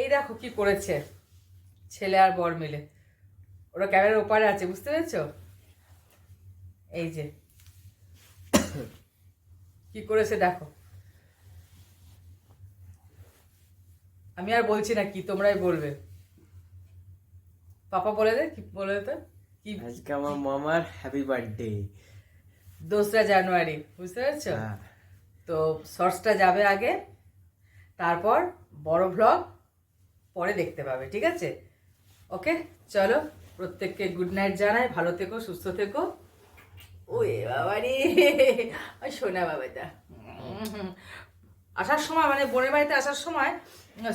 এই দেখো কি করেছে। ছেলে আর বর মিলে। ওরা ক্যামেরার ওপারে আছে বুঝতে পেরেছ? এই যে। কি করেছে দেখো। আমি আর বলছি না কি তোমরাই বলবে। পাপা বলে দে কি বলে দে তো? কি আজকে আমার মামার হ্যাপি বার্থডে দোসরা জানুয়ারি বুঝতে পেরেছ? তো শর্টসটা যাবে আগে তারপর বড় ভ্লগ পরে দেখতে পাবে, ঠিক আছে? ওকে চলো, প্রত্যেককে গুড নাইট জানাই, ভালো থেকো, সুস্থ থেকো। ও এ বাবা রে সোনা বাবাটা। আসার সময় মানে বোনের বাড়িতে আসার সময়,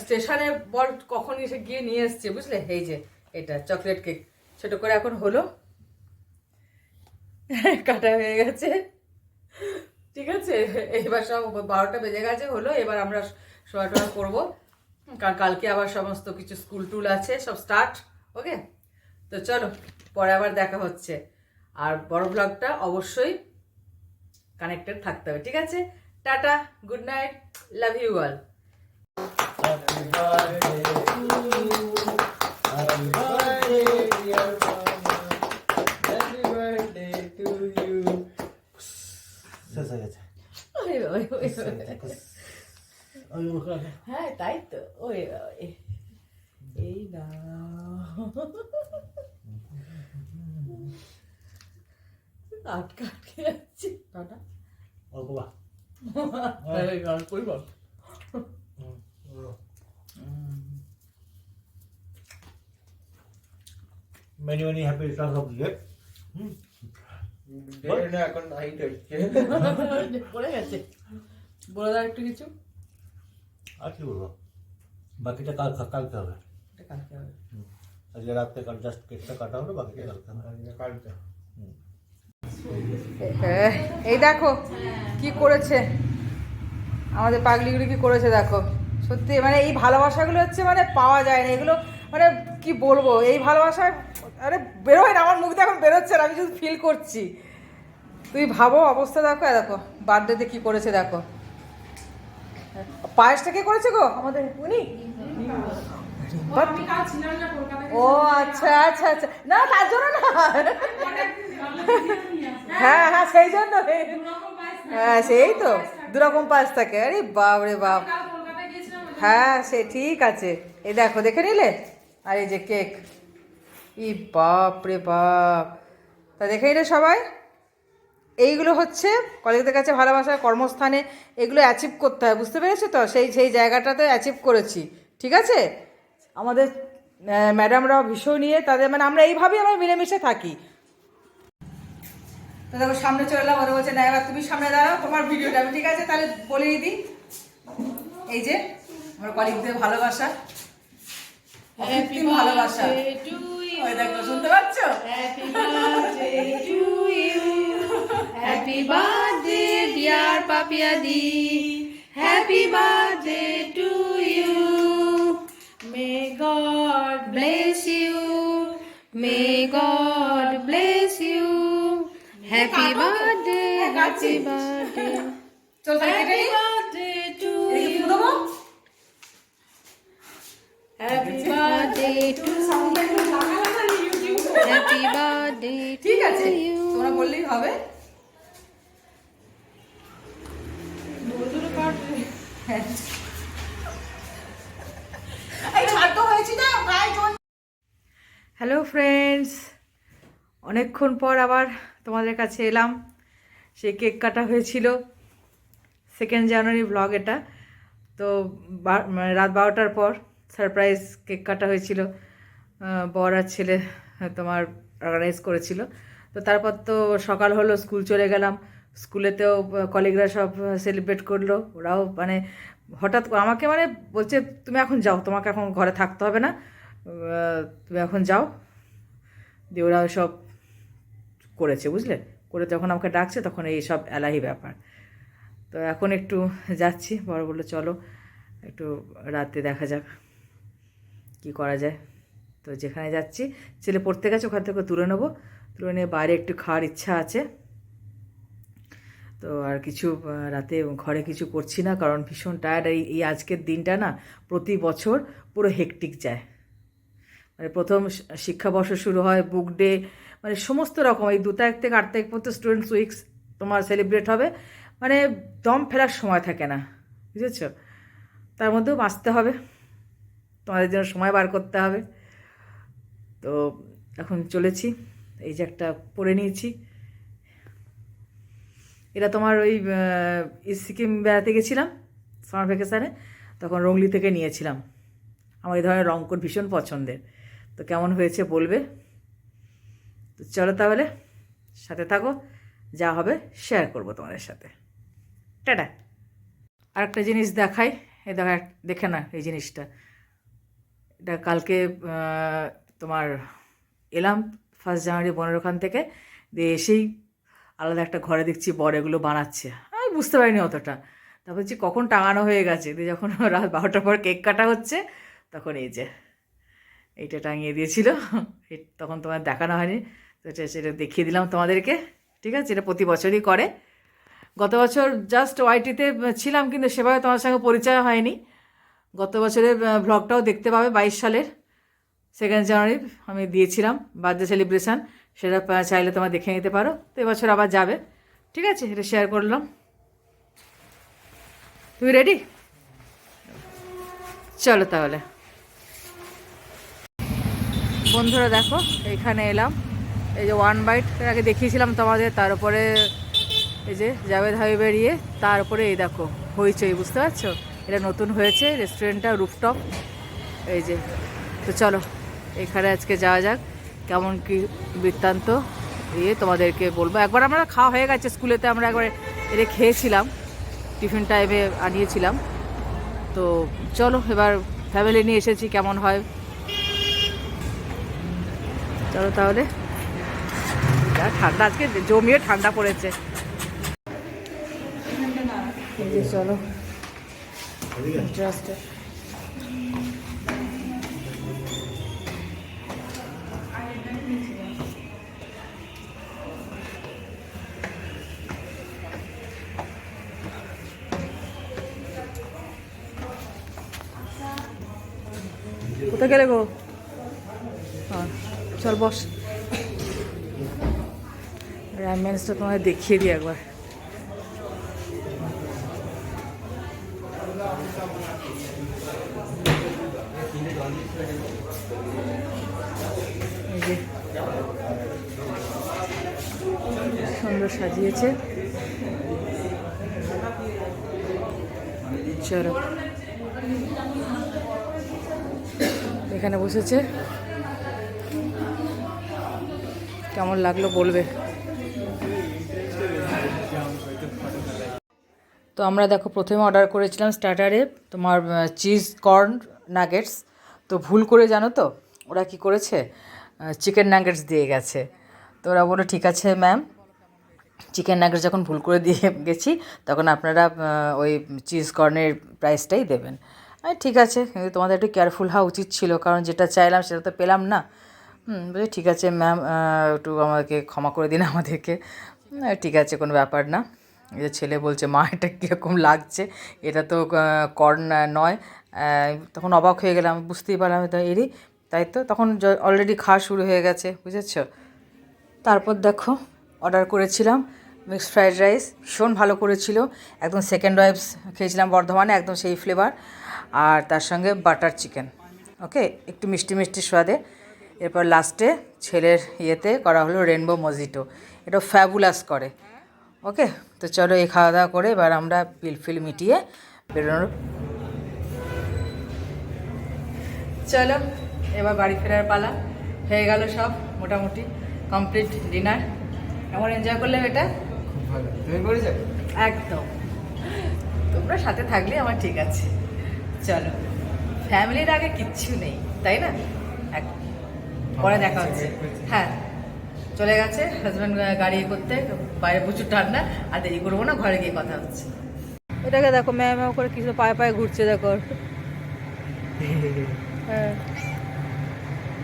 স্টেশনে বল কখন এসে গিয়ে নিয়ে এসছে, বুঝলে? এই যে, এটা চকলেট কেক ছোট করে এখন হলো। কাটা হয়ে গেছে। ঠিক আছে? এবার সব বারোটা বেজে গেছে, হলো। এবার আমরা শোয়া টোয়া করব। কারণ কালকে আবার সমস্ত কিছু স্কুল টুল আছে সব স্টার্ট ওকে তো চলো পরে আবার দেখা হচ্ছে। আর বড় ব্লগটা অবশ্যই কানেক্টেড থাকতে হবে ঠিক আছে? Tata good night love you all happy birthday to you happy birthday dear মামা হ্যাপি বার্থডে টু ইউ শেষ হয়ে গেছে ওই, ওই, ওই, ওই। ওই ওখানে হ্যাঁ তাই তো ওই। এই না আটকা আটকে যাচ্ছে টাটা অল্প বা গান করব many many happy returns of the day. এখন নাইট হচ্ছে পড়ে গেছে বলে দাও একটু কিছু আর কি বলব। বাকিটা কাল কালকে হবে। কালকে হবে। আজকে রাত্রে কাল জাস্ট কেকটা কাটা হলো বাকিটা কালকে হবে। কালকে। হ্যাঁ, এই দেখো কি করেছে। আমাদের পাগলিগুলি কি করেছে দেখো। সত্যি মানে এই ভালোবাসাগুলো হচ্ছে মানে পাওয়া যায় না। এগুলো মানে কি বলব এই ভালোবাসা আরে বেরোয় না আমার মুখ এখন বেরোচ্ছে না আমি শুধু ফিল করছি। তুই ভাবো অবস্থা দেখো এ দেখো বার্থডেতে কি করেছে দেখো। পায়েসটা কে করেছে গো? আমাদের উনি? ও আচ্ছা আচ্ছা আচ্ছা। না তার জন্য না। হ্যাঁ হ্যাঁ সেই জন্য। হ্যাঁ সেই তো। দুরকম পাস থাকে। আরে বাপ রে বাপ। হ্যাঁ সে ঠিক আছে। এই দেখো দেখে নিলে? আর এই যে কেক। ই বাপ রে বাপ। তা দেখে নিলে সবাই? এইগুলো হচ্ছে কলেজদের কাছে ভালোবাসার কর্মস্থানে এগুলো অ্যাচিভ করতে হয় বুঝতে পেরেছ তো? সেই সেই জায়গাটাতে অ্যাচিভ করেছি ঠিক আছে? আমাদের ম্যাডামরাও ভীষণ নিয়ে তাদের মানে আমরা এইভাবেই আমরা মিলেমিশে থাকি। তো দেখো সামনে চলে এলাম ওরা বলছে না এবার তুমি সামনে দাঁড়াও তোমার ভিডিওটা আমি ঠিক আছে? তাহলে বলে দিই এই যে আমার কলিগদের ভালোবাসা। ভালোবাসা? শুনতে পাচ্ছ? May God bless you. May God bless you. Happy birthday, happy birthday. চল তাহলে কেটে Happy নিই। birthday to এদিকে you. ফুঁ দেবো? Happy birthday to you. Happy birthday to ঠিক আছে you. তোমরা বললেই হবে হ্যাঁ। হ্যালো ফ্রেন্ডস অনেকক্ষণ পর আবার তোমাদের কাছে এলাম। সেই কেক কাটা হয়েছিল। সেকেন্ড জানুয়ারি ব্লগ এটা। তো মানে রাত বারোটার পর সারপ্রাইজ কেক কাটা হয়েছিল। বর আর ছেলে তোমার অর্গানাইজ করেছিল। তো তারপর তো সকাল হলো স্কুল চলে গেলাম। স্কুলেতেও কলিগরা সব সেলিব্রেট করল। ওরাও মানে হঠাৎ আমাকে মানে বলছে, তুমি এখন যাও, তোমাকে এখন ঘরে থাকতে হবে না। তুমি এখন যাও। দিয়ে ওরা সব করেছে, বুঝলে? করে যখন আমাকে ডাকছে, তখন এই সব এলাহি ব্যাপার। তো এখন একটু যাচ্ছি বড় বলল, চলো, একটু রাতে দেখা যাক কি করা যায়। তো যেখানে যাচ্ছি, ছেলে পড়তে গেছে, ওখান থেকে তুলে নেব। তুলে নিয়ে বাইরে একটু খাওয়ার ইচ্ছা আছে। তো আর কিছু রাতে ঘরে কিছু করছি না, কারণ ভীষণ টায়ার্ড এই এই আজকের দিনটা না প্রতি বছর পুরো হেকটিক যায়। মানে প্রথম শিক্ষাবর্ষ শুরু হয় বুক ডে মানে সমস্ত রকম, এই দু তারিখ থেকে আট তারিখ পর্যন্ত স্টুডেন্টস উইকস তোমার সেলিব্রেট হবে মানে দম ফেরার সময় থাকে না, বুঝেছ? তার মধ্যেও বাঁচতে হবে, তোমাদের জন্য সময় বার করতে হবে। তো এখন চলেছি, এই যে একটা পরে নিয়েছি। এটা তোমার ওই সিকিম বেড়াতে গেছিলাম সামার ভ্যাকেশানে তখন রংলি থেকে নিয়েছিলাম। আমার এই ধরনের রঙ কোট ভীষণ পছন্দের। তো কেমন হয়েছে বলবে? তো চলো তাহলে, সাথে থাকো, যা হবে শেয়ার করব তোমাদের সাথে। টাটা। আর একটা জিনিস দেখাই এই দেখা, দেখে না এই জিনিসটা। এটা কালকে তোমার এলাম ফার্স্ট জানুয়ারি বোনের ওখান থেকে, দিয়ে এসেই আলাদা একটা ঘরে দেখছি বর এগুলো বানাচ্ছে। আমি বুঝতে পারিনি অতটা। তারপর যে কখন টাঙানো হয়ে গেছে। দিয়ে যখন রাত বারোটার পর কেক কাটা হচ্ছে, তখন এই যে, এইটা টাঙিয়ে দিয়েছিল। তখন তোমার দেখানো হয়নি। তো সেটা দেখিয়ে দিলাম তোমাদেরকে। ঠিক আছে? এটা প্রতি বছরই করে। গত বছর জাস্ট ওয়াইটিতে ছিলাম, কিন্তু সেভাবে তোমার সঙ্গে পরিচয় হয়নি। গত বছরের ভ্লগটাও দেখতে পাবে বাইশ সালের। সেকেন্ড জানুয়ারি আমি দিয়েছিলাম বার্থডে সেলিব্রেশন সেটা চাইলে তোমার দেখে নিতে পারো। তো এবছর আবার যাবে। ঠিক আছে, এটা শেয়ার করলাম। তুমি রেডি চলো তাহলে। বন্ধুরা দেখো, এখানে এলাম। এই যে ওয়ান বাইট আগে দেখিয়েছিলাম তোমাদের, তার উপরে এই যে জাভেদ হাই বেরিয়ে তার উপরে এই দেখো, হইচই, বুঝতে পারছ? এটা নতুন হয়েছে রেস্টুরেন্টটা রুফটপ এই যে, তো চলো, এখানে আজকে যাওয়া যাক। কেমন কি বৃত্তান্ত? দিয়ে তোমাদেরকে বলব। একবার আমরা খাওয়া হয়ে গেছে স্কুলেতে আমরা একবার এটা খেয়েছিলাম। টিফিন টাইমে আনিয়েছিলাম। তো চলো এবার ফ্যামিলি নিয়ে এসেছি কেমন হয়? চলো তাহলে। যা ঠান্ডা আজকে জমিয়ে ঠান্ডা পড়েছে। চলো। কোথায় গেলে গো। হ্যাঁ চল বস। র্যামেন্সটা তোমায় দেখিয়ে দিই একবার। সুন্দর সাজিয়েছে। চলো। এখানে বসেছে। কেমন লাগল বলবে? তো আমরা দেখো, প্রথমে অর্ডার করেছিলাম স্টার্টারে তোমার চিজ কর্ন নাগেটস তো ভুল করে জানো তো, ওরা কি করেছে? চিকেন নাগেটস দিয়ে গেছে। তো ওরা বলল, ঠিক আছে ম্যাম চিকেন নাগেটস যখন ভুল করে দিয়ে গেছি, তখন আপনারা ওই চিজ কর্নের প্রাইসটাই দেবেন। ঠিক আছে, কিন্তু তোমাদের একটু কেয়ারফুল হওয়া উচিত ছিল, কারণ যেটা চাইলাম সেটা তো পেলাম না। বলে ঠিক আছে ম্যাম একটু আমাকে ক্ষমা করে দিন আমাদেরকে। ঠিক আছে, কোনো ব্যাপার না। যে ছেলে বলছে, মা, এটা কীরকম লাগছে? এটা তো কর্ন নয়। তখন অবাক হয়ে গেলাম, বুঝতেই পারলাম তো এরই? তাই তো, তখন অলরেডি খাওয়া শুরু হয়ে গেছে, বুঝেছ? তারপর দেখো অর্ডার করেছিলাম মিক্সড ফ্রাইড রাইস ভীষণ ভালো করেছিল। একদম সেকেন্ড ওয়াইফস খেয়েছিলাম বর্ধমানে, একদম সেই ফ্লেভার আর তার সঙ্গে বাটার চিকেন। ওকে? একটু মিষ্টি মিষ্টি স্বাদে। এরপর লাস্টে ছেলের ইয়েতে করা হলো রেনবো মজিটো এটা ফ্যাবুলাস করে। ওকে? তো চলো এই খাওয়া দাওয়া করে এবার আমরা বিল ফিল মিটিয়ে বেরোনোর চলো এবার বাড়ি ফেরার পালা। হয়ে গেল সব মোটামুটি কমপ্লিট ডিনার কেমন এনজয় করলাম এটা একদম। তোমরা সাথে থাকলে আমার ঠিক আছে। চলো। ফ্যামিলির আগে কিচ্ছু নেই তাই না? পরে দেখা হচ্ছে। হ্যাঁ চলে গেছে হাজব্যান্ড গাড়ি করতে বাইরে প্রচুর ঠান্ডা আর দেরি করব না ঘরে গিয়ে কথা হচ্ছে। এটাকে দেখো ম্যাম করে কিছু পায়ে পায়ে ঘুরছে দেখো হ্যাঁ।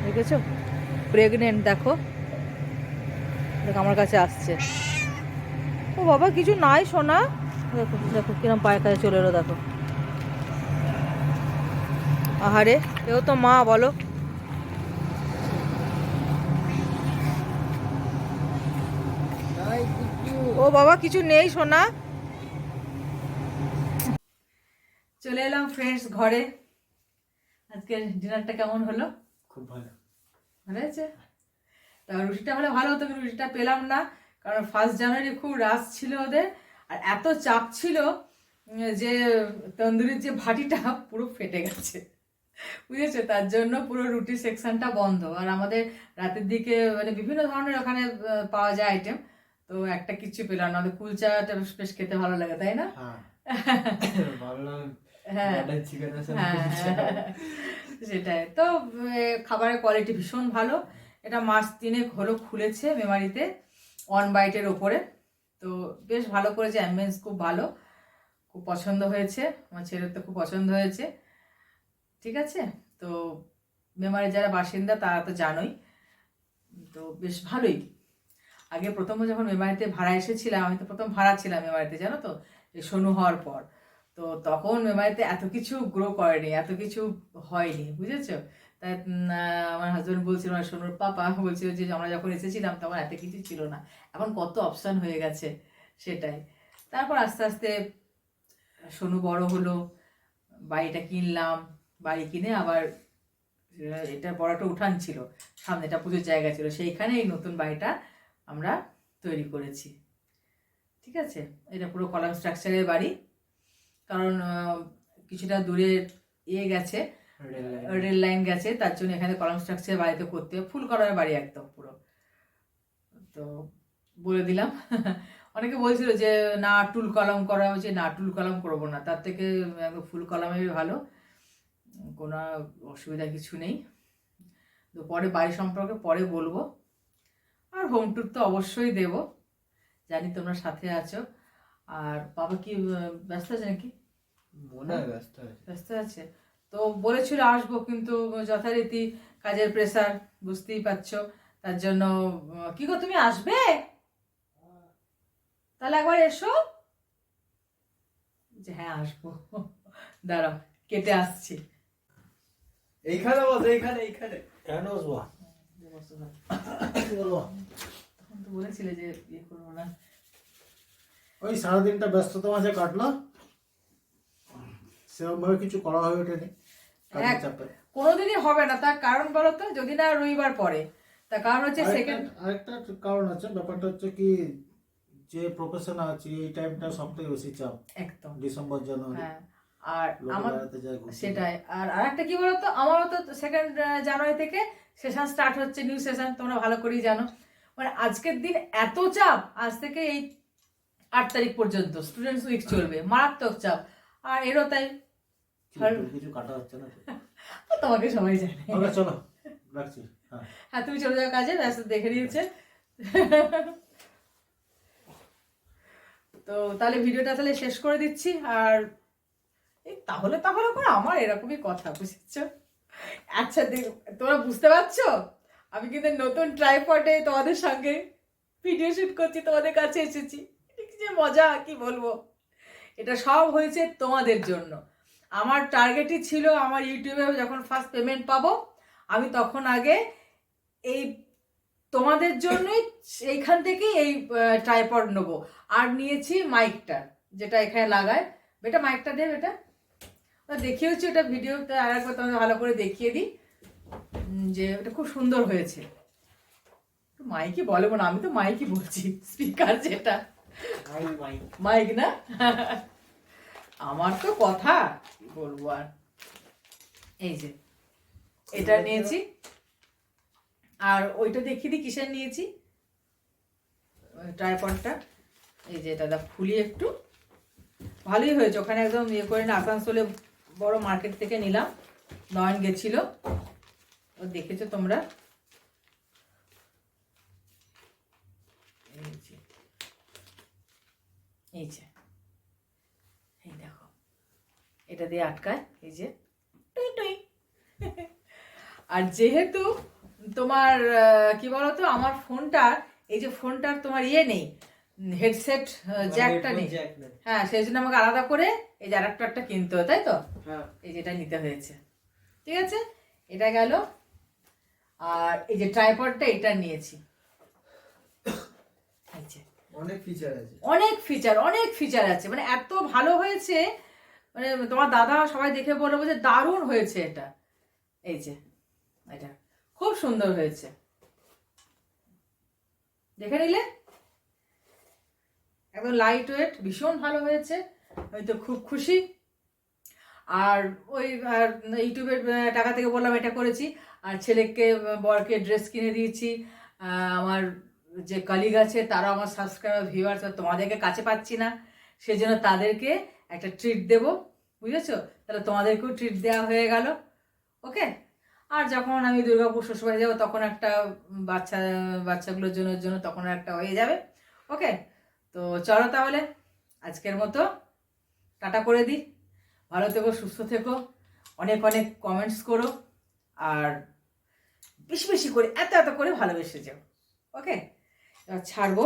দেখেছ? প্রেগনেন্ট দেখো। দেখো আমার কাছে আসছে। ও ও বাবা কিছু নাই সোনা। দেখো দেখো কিরম পায়ে কাছে চলে এলো দেখো। আহারে এও তো মা বলো। ও বাবা কিছু নেই সোনা। চলে এলাম ফ্রেন্ডস ঘরে। আজকে ডিনারটা কেমন হলো? খুব ভালো। ভালো হয়েছে? তা রুটিটা হলে ভালো হতো কিন্তু রুটিটা পেলাম না কারণ ফার্স্ট জানুয়ারি খুব রাশ ছিল ওদের আর এত চাপ ছিল যে তন্দুরির যে ভাটিটা পুরো ফেটে গেছে। বুঝেছ? তার জন্য পুরো রুটি সেকশনটা বন্ধ। আর আমাদের রাতের দিকে মানে বিভিন্ন ধরনের ওখানে পাওয়া যায় আইটেম তো একটা কিচ্ছু পেলাম না। কুলচাটা বেশ খেতে ভালো লাগে তাই না? হ্যাঁ। হ্যাঁ। হ্যাঁ। সেটাই। তো খাবারের কোয়ালিটি ভীষণ ভালো। এটা মাস তিনেক হলো খুলেছে মেমারিতে অন বাইটের ওপরে। তো বেশ ভালো করেছে অ্যাম্বিয়েন্স খুব ভালো। খুব পছন্দ হয়েছে। আমার ছেলের তো খুব পছন্দ হয়েছে। ঠিক আছে? তো মেমারির যারা বাসিন্দা, তারা তো জানোই। তো বেশ ভালোই। আগে প্রথম যখন মেমারিতে ভাড়া এসেছিলাম, আমি তো প্রথম ভাড়া ছিলাম মেমারিতে জানো তো? সোনু হওয়ার পর। তো তখন মেমারিতে এত কিছু গ্রো করেনি, এত কিছু হয়নি, বুঝেছ? তাই আমার হাজব্যান্ড বলছিল আমার সোনুর পাপা বলছিল যে, আমরা যখন এসেছিলাম, তখন এত কিছু ছিল না। এখন কত অপশান হয়ে গেছে। সেটাই। তারপর আস্তে আস্তে সোনু বড় হলো, বাড়িটা কিনলাম। বাড়ি কিনে আবার এটা বড় একটা উঠান ছিল সামনে একটা পুজোর জায়গা ছিল সেইখানে এই নতুন বাড়িটা আমরা তৈরি করেছি। ঠিক আছে? এটা পুরো কলাম স্ট্রাকচারের বাড়ি। কারণ কিছুটা দূরে ইয়ে গেছে রেল লাইন গেছে। তার জন্য এখানে কলাম স্ট্রাকচার বাড়িতে করতে হবে ফুল করার বাড়ি একদম পুরো। তো বলে দিলাম। অনেকে বলছিল যে না টুল কলম করা হয়েছে না টুল কলম করব না। তার থেকে ফুল কলমে ভালো। কোনো অসুবিধা কিছু নেই। তো পরে বাড়ি সম্পর্কে পরে বলব। আর হোম ট্যুর তো অবশ্যই দেব। জানি তোমরা সাথে আছো। আর বাবা কি ব্যস্ত আছে নাকি? মনে হয় ব্যস্ত আছে। ব্যস্ত আছে? তো বলেছিল আসব কিন্তু যথারীতি কাজের প্রেসার বুঝতেই পারছ। তার জন্য কি গো তুমি আসবে? তাহলে একবার এসো। যে হ্যাঁ আসব। দাঁড়াও কেটে আসছি। এইখানে বস এইখানে এইখানে। কেন বসবো বলব? তখন তো বলেছিলে যে ইয়ে করব না। ওই সারাদিনটা ব্যস্ততা মাঝে কাটলো। সেরকমভাবে কিছু করা হয়ে ওঠেনি কোনোদিনই হবে না। তার কারণ বলো তো যদি না রবিবার পরে তার কারণ হচ্ছে সেকেন্ড আরেকটা- কারণ আছে ব্যাপারটা হচ্ছে কি যে প্রফেশন আছে এই টাইমটা সব থেকে বেশি চাপ। একদম। December January. হ্যাঁ। আর আমার। সেটাই। আর আরেকটা কি বলতো? আমারও তো সেকেন্ড জানুয়ারি থেকে সেশন স্টার্ট হচ্ছে নিউ সেশন তোমরা ভালো করেই জানো। মানে আজকের দিন এত চাপ আজ থেকে এই আট তারিখ পর্যন্ত স্টুডেন্টস উইক চলবে মারাত্মক চাপ। আর এরও তাই কিছু কাটা হচ্ছে না তোমাকে সবাই জানে। চলো রাখছি হ্যাঁ। হ্যাঁ তুমি চলে যাও কাজে ব্যস্ত দেখে নিয়েছে। তো তাহলে ভিডিওটা তাহলে শেষ করে দিচ্ছি আর তাহলে তাহলে করে আমার এরকমই কথা, বুঝেছ? আচ্ছা তোমরা বুঝতে পারছ? আমি কিন্তু নতুন ট্রাইপডে তোমাদের সঙ্গে ভিডিও শুট করছি, তোমাদের কাছে এসেছি। এটা যে মজা, কি বলব? এটা সব হয়েছে তোমাদের জন্য। আমার টার্গেটই ছিল আমার ইউটিউবে যখন ফার্স্ট পেমেন্ট পাবো, আমি তখন আগে এই তোমাদের জন্যই এইখান থেকেই এই ট্রাইপড নেব। আর নিয়েছি মাইকটা যেটা এখানে লাগায়। বেটা মাইকটা দে, বেটা। দেখিয়েছি ওটা ভিডিওতে আর একবার তোমাদের ভালো করে দেখিয়ে দিই যে ওটা খুব সুন্দর হয়েছে। মাইকই বলব না আমি তো মাইকই বলছি স্পিকার যেটা। মাইক। না? আমার তো কথা বলব আর? এই যে এটা নিয়েছি আর ওইটা দেখিয়ে দিই কিসের নিয়েছি? ট্রাইপডটা এই যে এটা দা খুলি একটু। ভালোই হয়েছে ওখানে একদম ইয়ে করে না আসানসোলে বড় মার্কেট থেকে নিলাম। নয়ন গেছিল। ও দেখেছ তোমরা? এই যে। এই যে। এই দেখো। এটা দিয়ে আটকায়। এই যে। টুই টুই। আর যেহেতু তোমার কি বলতো আমার ফোনটা এই যে ফোনটার তোমার ইয়ে নেই হেডসেট জ্যাকটা নেই। হ্যাঁ সেই জন্য আমাকে আলাদা করে এই যে একটা কিনতে হয় তাই তো? এই যেটা নিতে হয়েছে। ঠিক আছে? এটা গেল। আর এই যে ট্রাইপডটা এটা নিয়েছি। অনেক ফিচার আছে। অনেক ফিচার অনেক ফিচার আছে। মানে এত ভালো হয়েছে মানে তোমার দাদা সবাই দেখে বলব যে দারুণ হয়েছে এটা। এই যে এটা খুব সুন্দর হয়েছে। দেখে নিলে? একদম লাইট ওয়েট ভীষণ ভালো হয়েছে। আমি তো খুব খুশি। আর ওই, আর ইউটিউবের টাকা থেকে বললাম এটা করেছি। আর ছেলেকে বরকে ড্রেস কিনে দিয়েছি। আমার যে কলিগ আছে তারা আমার সাবস্ক্রাইবার ভিউয়ার্স তোমাদেরকে কাছে পাচ্ছি না। সেই জন্য তাদেরকে একটা ট্রিট দেব, বুঝেছ? তাহলে তোমাদেরকেও ট্রিট দেওয়া হয়ে গেল ওকে আর যখন আমি দুর্গাপুর শ্বশুরবাড়ি যাব, তখন একটা বাচ্চা, বাচ্চাগুলোর জন্য জন্য তখন একটা হয়ে যাবে ওকে তো চলো তাহলে, আজকের মতো টাটা করে দিই। ভালো থেকো, সুস্থ থেকো। অনেক অনেক কমেন্টস করো। আর বেশি বেশি করে, এত এত করে ভালোবেসে যাও। ওকে ছাড়বো।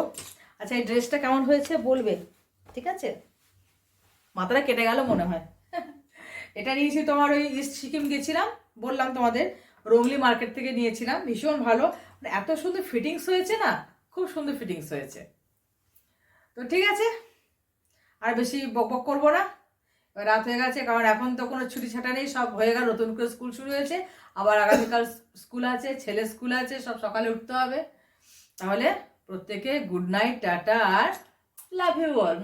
আচ্ছা এই ড্রেসটা কেমন হয়েছে বলবে? ঠিক আছে? মাথাটা কেটে গেল মনে হয়। এটা নিয়েছি তোমার ওই ইস্ট সিকিম গেছিলাম, বললাম তোমাদের। রংলি মার্কেট থেকে নিয়েছিলাম, ভীষণ ভালো। মানে এত সুন্দর ফিটিংস হয়েছে না, খুব সুন্দর ফিটিংস হয়েছে। তো ঠিক আছে? আর বেশি বক বক করব না। রাত হয়ে গেছে, কারণ এখন তো কোনো ছুটি ছাটা নেই, সব হয়ে গেল, নতুন করে স্কুল শুরু হয়েছে, আবার আগামীকাল স্কুল আছে ছেলে স্কুল আছে, সব সকালে উঠতে হবে। তাহলে প্রত্যেকে গুড নাইট টাটা, আর লাভ ইউ অল